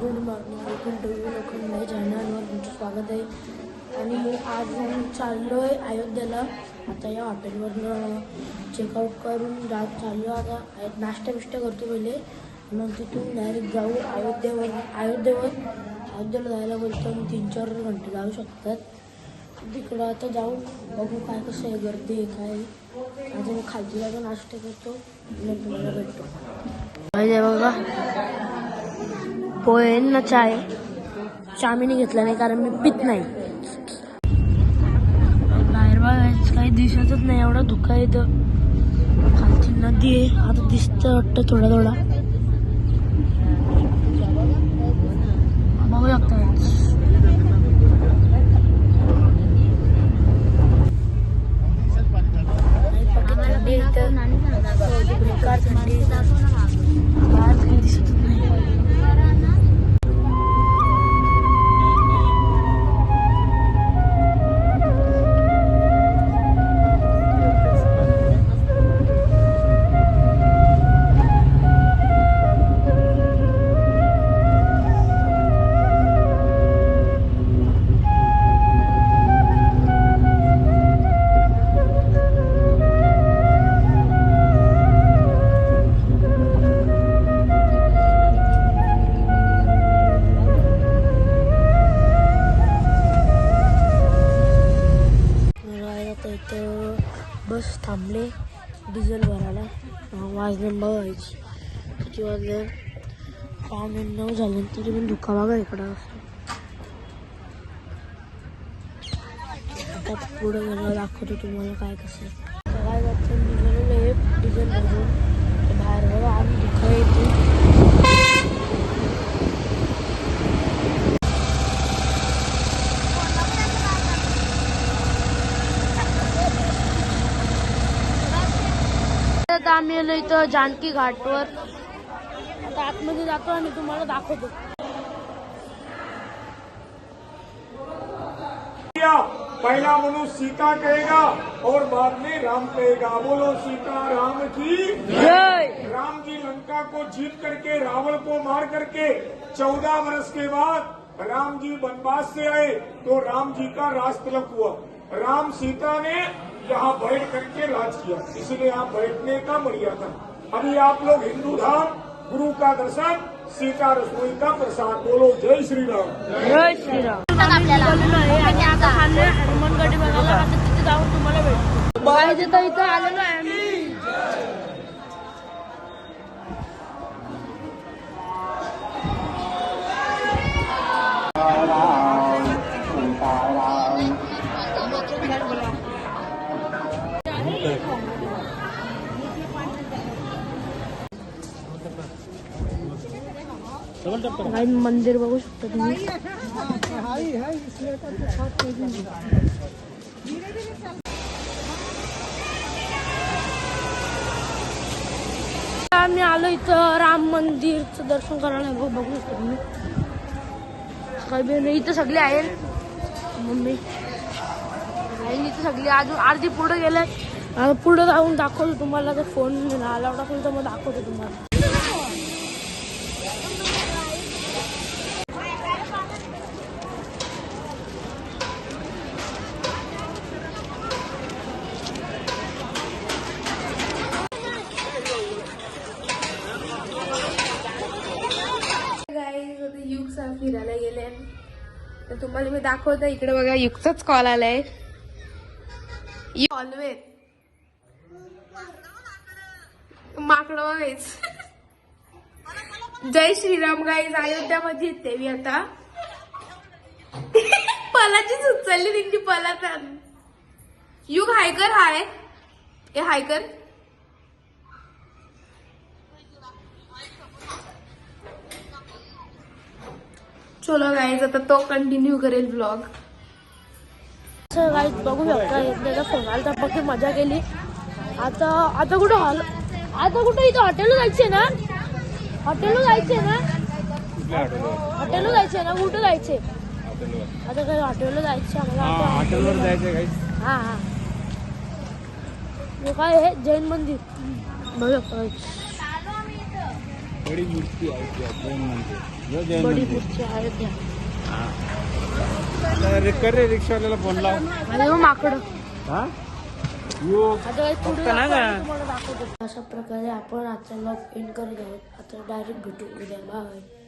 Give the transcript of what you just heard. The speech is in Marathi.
गुड मॉर्निंग वेलकम टू लोखंड चॅनलवर तुमचं स्वागत आहे. आणि आज आम्ही चाललो आहे अयोध्येला. आता या हॉटेलवरनं चेकआउट करून जात चाललो आता. नाश्ता बिष्टा करतो पहिले. मग तिथून डायरेक्ट जाऊ अयोध्येवर अयोध्येवर. अयोध्येला जायला बोलतो मग तीन चार घंटे जाऊ शकतात. तिकडं आता जाऊ. बघू काय कसं आहे गर्दी आहे काय आता मी खालती जाऊन नाश्ता करतो. मग तुम्हाला भेटतो. पाहिजे बघा पोहेंना चाय. चहा मी घेतला नाही कारण मी पित नाही. बाहेर बघायचं काही दिसतच नाही एवढा धुका येतं खालची नदी आहे. आता दिसतं वाटतं थोडा थोडा. बघू शकता थांबले डिझेल भरायला. अं, वाजले बघायची किती वाजले? पावणे नऊ झाले. तरी पण धुका बघा इकडं. आता पुढं गेलं दाखवतो तुम्हाला काय कसं आहे. काय करतं निघालेलं डिझेल भरून बाहेर बघा. आणि धुका येते. आता आम्ही आलो इथं जानकी घाटवर. आता आतमध्ये जातो आणि तुम्हाला दाखवतो. पहला मनुष्य सीता कहेगा और बाद में राम कहेगा. बोलो सीता राम की राम जी लंका को जीत करके रावण को मार करके चौदह वर्ष के बाद राम जी वनवास से आए तो राम जी का राज तिलक हुआ। राम सीता ने यहाँ बैठ करके राज किया। इसलिए यहाँ बैठने का मर्यादा। अभी आप लोग हिंदू धाम गुरु का दर्शन सीता रसोई का प्रसाद। बोलो जय श्री राम जय आहे आणि आता चाललोय हनुमानगडी बघायला आता तिथे जाऊन तुम्हाला भेटतो. बघायचं तर इथं आलेलो आहे काही मंदिर बघू शकता तुम्ही. आम्ही आलो इथं राम मंदिरचं दर्शन करायला. बघ- बघू शकतो तुम्ही. काही बी नाही इथं सगळे आहेत. मम्मी. आणि इथं सगळी अजून अर्धी पुढे गेलं. पुढं पुढे जाऊन दाखवतो तुम्हाला जर फोन अलाउड असेल तर मग दाखवतो तुम्हाला गाईज आता युग सर फिरायला गेले तर तुम्हाला मी दाखवते इकडे बघा युगचाच कॉल आलाय. ऑलवेज माकडं बघायच जय श्रीराम गाईज अयोध्यामध्ये येते मी आता. पलाचीच उचलली त्यांची पलाच युग हायकर हाय. हे हायकर? चलो गाईज आता तो कंटिन्यू करेल ब्लॉग असं काही बघू शकता एकदा फोन आला तर पक्की मजा केली. आता आता कुठं हॉल? आता कुठं इथं हॉटेलला जायचंय ना? हॉटेलला जायचंय ना? हॉटेलला जायचंय ना? कुठं जायचंय? आता काही हॉटेलला जायचं आम्हाला? जायचं हा हा. हे काय आहे? जैन मंदिर. बघू शकता. बडी मूर्ती आहे जैन मंदिर. जैन बडी मंदिर कर रे रिक्षावाल्याला फोन लाव. हो माकडं. हा? यो. आता काही पुढे फक्त ना दाखवा, का? मी तुम्हाला दाखवतो. अशा प्रकारे आपण आजचा लॉग एंड करत आहोत. आता डायरेक्ट भेटू उद्या. बाय